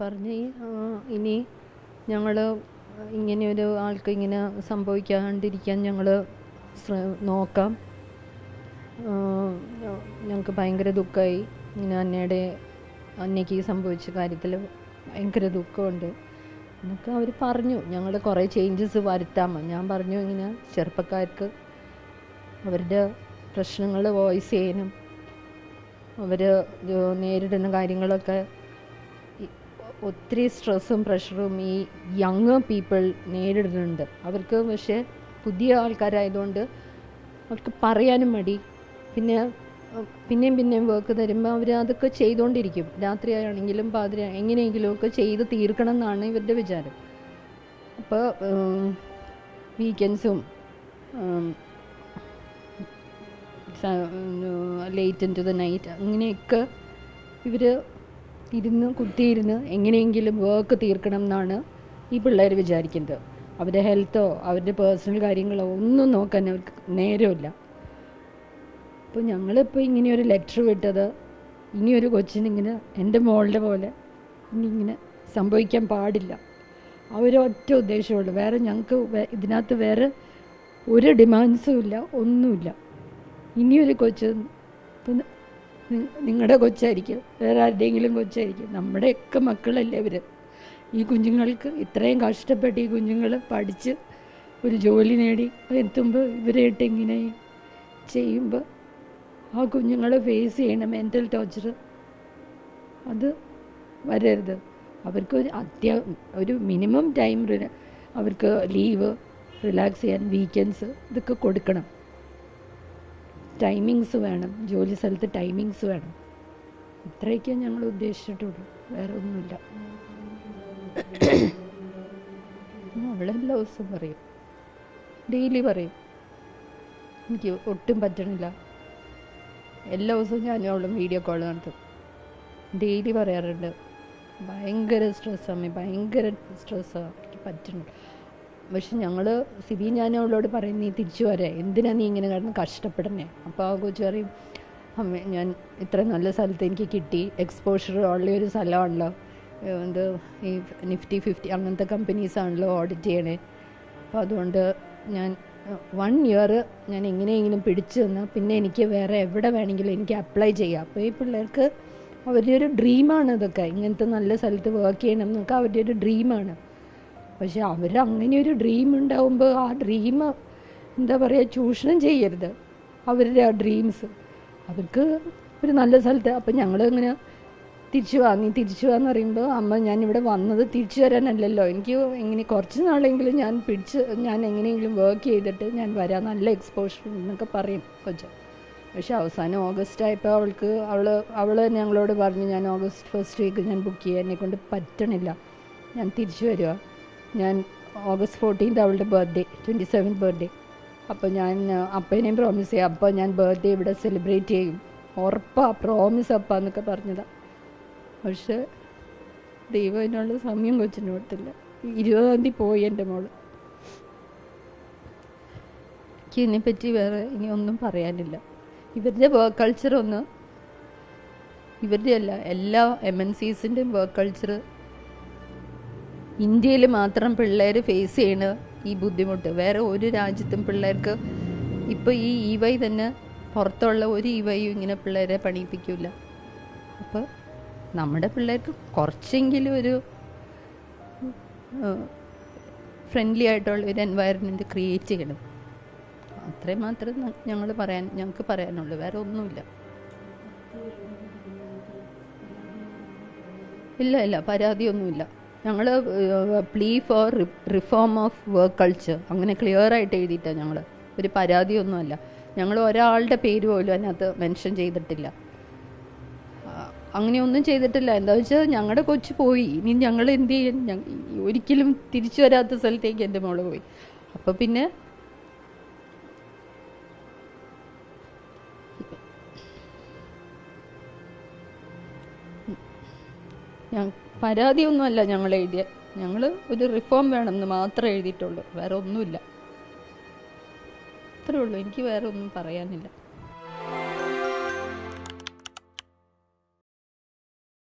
പറഞ്ഞ് ഇനി ഞങ്ങൾ ഇങ്ങനെയൊരു ആൾക്ക് ഇങ്ങനെ സംഭവിക്കാണ്ടിരിക്കാൻ ഞങ്ങൾ നോക്കാം. ഞങ്ങൾക്ക് ഭയങ്കര ദുഃഖമായി ഇങ്ങനെ അന്നയുടെ അന്നയ്ക്ക് സംഭവിച്ച കാര്യത്തിൽ ഭയങ്കര ദുഃഖമുണ്ട്. എന്നൊക്കെ അവർ പറഞ്ഞു. ഞങ്ങൾ കുറേ ചേഞ്ചസ് വരുത്താമോ ഞാൻ പറഞ്ഞു ഇങ്ങനെ ചെറുപ്പക്കാർക്ക് അവരുടെ പ്രശ്നങ്ങൾ വോയിസ് ചെയ്യാനും അവർ നേരിടുന്ന കാര്യങ്ങളൊക്കെ ഒത്തിരി സ്ട്രെസ്സും പ്രഷറും ഈ യങ് പീപ്പിൾ നേരിടുന്നുണ്ട്. അവർക്ക് പക്ഷേ പുതിയ ആൾക്കാരായതുകൊണ്ട് അവർക്ക് പറയാനും മടി. പിന്നെ പിന്നെയും പിന്നെയും വർക്ക് തരുമ്പോൾ അവർ അതൊക്കെ ചെയ്തുകൊണ്ടിരിക്കും രാത്രിയാണെങ്കിലും പാതിര എങ്ങനെയെങ്കിലുമൊക്കെ ചെയ്ത് തീർക്കണം എന്നാണ് ഇവരുടെ വിചാരം. അപ്പോൾ വീക്കെൻഡ്സും late in to the night അങ്ങനെയൊക്കെ ഇവർ ഇരുന്ന് കുത്തിയിരുന്ന് എങ്ങനെയെങ്കിലും വർക്ക് തീർക്കണം എന്നാണ് ഈ പിള്ളേർ വിചാരിക്കുന്നത്. അവരുടെ ഹെൽത്തോ അവരുടെ പേഴ്സണൽ കാര്യങ്ങളോ ഒന്നും നോക്കാൻ അവർക്ക് നേരമില്ല. അപ്പോൾ ഞങ്ങളിപ്പോൾ ഇങ്ങനെയൊരു ലെറ്റർ വിട്ടത് ഇനിയൊരു കൊച്ചിനിങ്ങനെ എന്റെ മോളുടെ പോലെ ഇനി ഇങ്ങനെ സംഭവിക്കാൻ പാടില്ല. ആ ഒരു ഒറ്റ ഉദ്ദേശമുള്ളൂ വേറെ ഞങ്ങൾക്ക് ഇതിനകത്ത് വേറെ ഒരു ഡിമാൻഡ്സും ഇല്ല ഒന്നുമില്ല. ഇനിയൊരു കൊച്ച് നിങ്ങളുടെ കൊച്ചായിരിക്കും. വേറെ ആരുടെയെങ്കിലും കൊച്ചായിരിക്കും. നമ്മുടെയൊക്കെ മക്കളല്ലേ അവർ ഈ കുഞ്ഞുങ്ങൾക്ക് ഇത്രയും കഷ്ടപ്പെട്ട് ഈ കുഞ്ഞുങ്ങൾ പഠിച്ച് ഒരു ജോലി നേടി. എത്തുമ്പോൾ ഇവരെ ഇട്ട് ഇങ്ങനെ ചെയ്യുമ്പോൾ ആ കുഞ്ഞുങ്ങളെ ഫേസ് ചെയ്യണം മെന്റൽ ടോർച്ചർ അത് വരരുത്. അവർക്ക് ഒരു അത്യാ ഒരു മിനിമം ടൈം അവർക്ക് ലീവ് റിലാക്സ് ചെയ്യാൻ വീക്കെൻഡ്സ് ഇതൊക്കെ കൊടുക്കണം. ടൈമിങ്സ് വേണം. ജോലി സ്ഥലത്ത് ടൈമിങ്സ് വേണം. ഇത്രയൊക്കെ ഞങ്ങൾ ഉദ്ദേശിച്ചിട്ടുള്ളൂ. വേറെ ഒന്നുമില്ല. അവളെല്ലാ ദിവസവും പറയും. ഡെയിലി പറയും. എനിക്ക് ഒട്ടും പറ്റണില്ല. എല്ലാ ദിവസവും ഞാനും അവളും വീഡിയോ കോൾ നടത്തും. ഡെയിലി പറയാറുണ്ട്. ഭയങ്കര സ്ട്രെസ്സാണ് ഭയങ്കര സ്ട്രെസ്സാണ് എനിക്ക് പറ്റുന്നു പക്ഷെ ഞങ്ങൾ സിബി ഞാൻ അവളോട് പറയും നീ തിരിച്ചു വരെ. എന്തിനാ നീ ഇങ്ങനെ കിടന്ന് കഷ്ടപ്പെടണേ അപ്പോൾ ആ കൊച്ചു പറയും അമ്മ ഞാൻ ഇത്ര നല്ല സ്ഥലത്ത് എനിക്ക് കിട്ടി. എക്സ്പോഷർ ഉള്ള ഒരു സ്ഥലമാണല്ലോ. എന്ത് ഈ നിഫ്റ്റി ഫിഫ്റ്റി അങ്ങനത്തെ കമ്പനീസാണല്ലോ ഓഡിറ്റ് ചെയ്യണേ. അപ്പോൾ അതുകൊണ്ട് ഞാൻ വൺ ഇയർ ഞാൻ എങ്ങനെയെങ്കിലും പിടിച്ചു തന്ന പിന്നെ എനിക്ക് വേറെ എവിടെ വേണമെങ്കിലും എനിക്ക് അപ്ലൈ ചെയ്യാം. അപ്പോൾ ഈ പിള്ളേർക്ക് അവരുടെ ഒരു ഡ്രീമാണ് ഇതൊക്കെ. ഇങ്ങനത്തെ നല്ല സ്ഥലത്ത് വർക്ക് ചെയ്യണം എന്നൊക്കെ അവരുടെ ഒരു ഡ്രീമാണ് പക്ഷെ അവർ അങ്ങനെ ഒരു ഡ്രീം ഉണ്ടാവുമ്പോൾ ആ ഡ്രീം എന്താ പറയുക ചൂഷണം ചെയ്യരുത്. അവരുടെ ആ ഡ്രീംസ് അവർക്ക് ഒരു നല്ല സ്ഥലത്ത് അപ്പം ഞങ്ങൾ ഇങ്ങനെ തിരിച്ചു വാ നീ തിരിച്ചു വാന്ന് പറയുമ്പോൾ അമ്മ ഞാൻ ഇവിടെ വന്നത് തിരിച്ചു വരാനല്ലല്ലോ. എനിക്ക് എങ്ങനെ കുറച്ച് നാളെങ്കിലും ഞാൻ പിടിച്ച് ഞാൻ എങ്ങനെയെങ്കിലും വർക്ക് ചെയ്തിട്ട് ഞാൻ വരാം. നല്ല എക്സ്പോഷർ എന്നൊക്കെ പറയും കൊച്ചു. പക്ഷെ അവസാനം ഓഗസ്റ്റ് ആയപ്പോൾ അവൾക്ക് അവൾ അവൾ ഞങ്ങളോട് പറഞ്ഞു ഞാൻ ഓഗസ്റ്റ് ഫസ്റ്റ് വീക്ക് ഞാൻ ബുക്ക് ചെയ്യാൻ. എന്നെ കൊണ്ട് പറ്റണില്ല. ഞാൻ തിരിച്ചു വരിക ഞാൻ ഓഗസ്റ്റ് ഫോർട്ടീൻത് അവളുടെ ബർത്ത്ഡേ ട്വന്റി സെവൻ ബർത്ത്ഡേ അപ്പോൾ ഞാൻ അപ്പേനെയും പ്രോമിസ് ചെയ്യാം. അപ്പോൾ ഞാൻ ബർത്ത്ഡേ ഇവിടെ സെലിബ്രേറ്റ് ചെയ്യും. ഉറപ്പാ പ്രോമിസ് അപ്പ എന്നൊക്കെ പറഞ്ഞതാണ് പക്ഷേ ദൈവം അതിനുള്ള സമയം കൊച്ചിന് കൊടുത്തില്ല. ഇരുപതാം തീയതി പോയി എന്റെ മോൾ. എനിക്ക് ഇതിനെപ്പറ്റി വേറെ ഇനി ഒന്നും പറയാനില്ല. ഇവരുടെ വർക്ക് കൾച്ചർ ഒന്ന് ഇവരുടെ അല്ല എല്ലാ എം എൻ സീസിന്റെയും വർക്ക് കൾച്ചർ ഇന്ത്യയിൽ മാത്രം പിള്ളേർ ഫേസ് ചെയ്യണ ഈ ബുദ്ധിമുട്ട്. വേറെ ഒരു രാജ്യത്തും പിള്ളേർക്ക് ഇപ്പോൾ ഈ ഇ വൈ തന്നെ പുറത്തുള്ള ഒരു ഇ വൈയും ഇങ്ങനെ പിള്ളേരെ പണിയിപ്പിക്കില്ല അപ്പോൾ നമ്മുടെ പിള്ളേർക്ക് കുറച്ചെങ്കിലും ഒരു ഫ്രണ്ട്ലി ആയിട്ടുള്ള ഒരു എൻവയറമെന്റ് ക്രിയേറ്റ് ചെയ്യണം. അത്രയും മാത്രം ഞങ്ങൾ പറയാൻ ഞങ്ങൾക്ക് പറയാനുള്ളൂ. വേറെ ഒന്നുമില്ല. ഇല്ല ഇല്ല. പരാതിയൊന്നുമില്ല. ഞങ്ങൾ plea for reform of work culture അങ്ങനെ ക്ലിയർ ആയിട്ട് എഴുതിയിട്ടാണ് ഞങ്ങൾ ഒരു പരാതിയൊന്നുമല്ല. ഞങ്ങൾ ഒരാളുടെ പേര് പോലും അതിനകത്ത് മെൻഷൻ ചെയ്തിട്ടില്ല. അങ്ങനെയൊന്നും ചെയ്തിട്ടില്ല. എന്താ വെച്ചാൽ ഞങ്ങളുടെ കൊച്ചു പോയി. ഇനി ഞങ്ങൾ എന്ത് ചെയ്യും ഒരിക്കലും തിരിച്ചു വരാത്ത സ്ഥലത്തേക്ക് എന്റെ മോൾ പോയി. അപ്പോൾ പിന്നെ പരാതിയൊന്നുമല്ല ഞങ്ങൾ എഴുതിയ ഞങ്ങൾ ഒരു റിഫോം വേണമെന്ന് മാത്രമേ എഴുതിയിട്ടുള്ളൂ. വേറെ ഒന്നുമില്ല. അത്രേ ഉള്ളൂ. എനിക്ക് വേറെ ഒന്നും പറയാനില്ല.